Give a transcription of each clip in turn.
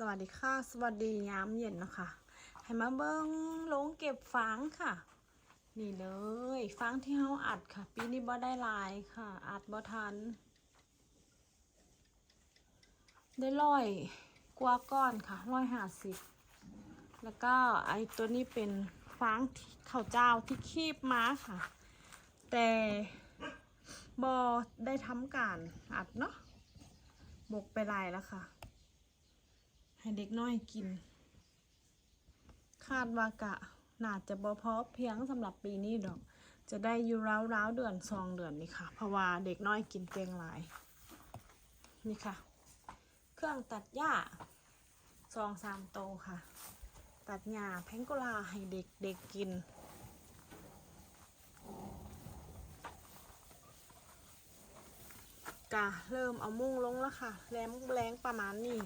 สวัสดีค่ะ สวัสดียามเย็นนะคะให้มาเบิ้งลงเก็บฟางค่ะ นี่เลยฟางที่เฮาอัดค่ะ ปีนี้บ่ได้ลายค่ะ อัดบ่ทัน ได้ร้อยกว่าก้อนค่ะร้อยห้าสิบแล้วก็ไอตัวนี้เป็นฟางที่ข้าวเจ้าที่คีบมาค่ะ แต่บอได้ทำการอัดเนาะหมกไปลายแล้วค่ะ ให้เด็กน้อยกิน คาดว่ากะน่าจะบ่พอเพียงสำหรับปีนี้ดอก จะได้อยู่ราวๆเดือนสองเดือนนี่ค่ะ เพราะว่าเด็กน้อยกินเก่งหลาย นี่ค่ะ เครื่องตัดหญ้าซองสามโตค่ะ ตัดหญ้าแพงโกลาให้เด็กเด็กกิน กะเริ่มเอามุ้งลงแล้วค่ะแรงแรงประมาณนี้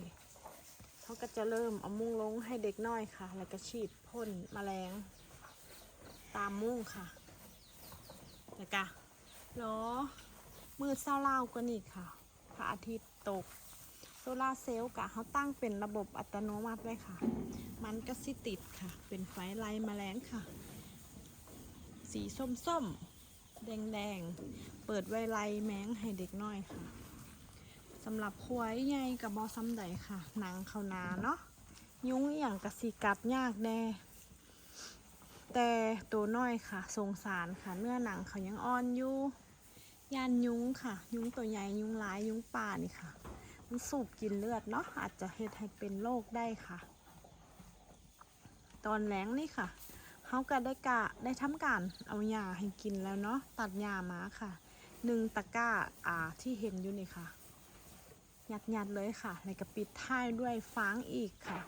เขาก็จะเริ่มเอามุ้งลงให้เด็กน้อยค่ะ แล้วก็ฉีดพ่นแมลง ตามมุ้งค่ะแล้วก็ล้อมืดเศร้าเล่ากว่านี่ค่ะ พระอาทิตย์ตก โซลาเซลล์กะเขาตั้งเป็นระบบอัตโนมัติไว้ค่ะ มันก็สิติดค่ะ เป็นไฟไล่แมลงค่ะ สีส้มส้มๆแดงแดงๆ เปิดไวไลแมงให้เด็กน้อยค่ะ สำหรับควายใหญ่กับบอซ้ำใดค่ะ หนังเขานาเนาะยุ้งอย่างกระสีกัดยากแน่ แต่ตัวน้อยค่ะ สงสารค่ะเนื้อหนังเขายังอ่อนอยู่ยานยุ้งค่ะ ยุ้งตัวใหญ่ยุ้งร้ายยุ้งป่านี่ค่ะ มันสูบกินเลือดเนาะอาจจะเฮ็ดให้เป็นโรคได้ค่ะ ตอนแรงนี่ค่ะเขาก็ได้กะได้ทำการเอายาให้กินแล้วเนาะตัดยามาค่ะหนึ่งตะกร้าอ่าที่เห็นอยู่นี่ค่ะ ยัดยัดๆเลยค่ะแล้วก็ปิดท้ายด้วยฟางอีกค่ะ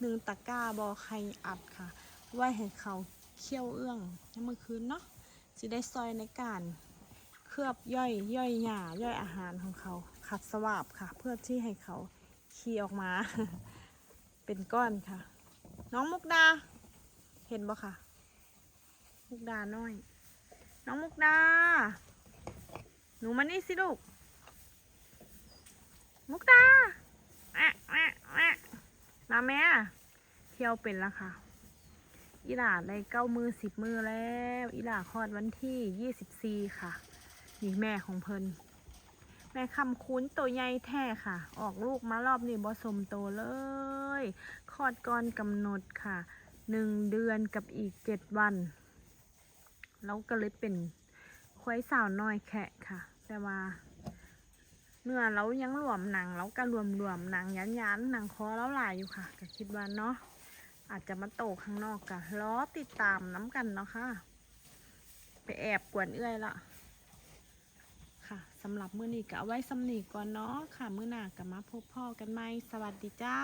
หนึ่งตะกร้าบอไข่อัดค่ะ ไว้ให้เขาเคี่ยวเอื้องเมื่อคืนเนาะจะได้ซอยในการเคลือบย่อยย่อยหญ้าย่อยอาหารของเขาขัดสวาบค่ะ เพื่อที่ให้เขาขี้ออกมา เป็นก้อนค่ะ น้องมุกดา เห็นบ่ค่ะ มุกดาน้อย น้องมุกดา หนูมานี่สิลูก มุกดาแอะแอะแอะมาแม่เที่ยวเป็นแล้วค่ะ อีหลาได้เก้ามือสิบมือแล้ว อีหลาคลอดวันที่ยี่สิบสี่ค่ะ นี่แม่ของเพิ่นแม่คำคุ้นตัวใหญ่แท้ค่ะ ออกลูกมารอบนี้บ่สมโตเลยคลอดก่อนกำหนดค่ะหนึ่งเดือนกับอีกเจ็ดวัน แล้วก็เลยเป็นควายสาวน้อยแคะค่ะ แต่ว่า เนื้อเรายังรวมหนังเราก็รวมรวมหนังยันยันหนังคอเราหลายอยู่ค่ะ ก็คิดว่าเนาะอาจจะมาโตข้างนอกกะล้อติดตามน้ำกันเนาะค่ะ ไปแอบกวนเอื้อยละค่ะสำหรับมื้อนี้ก็เอาไว้สำนีก่อนเนาะค่ะ มื้อหน้าก็มาพบพ่อกันไหมสวัสดีจ้า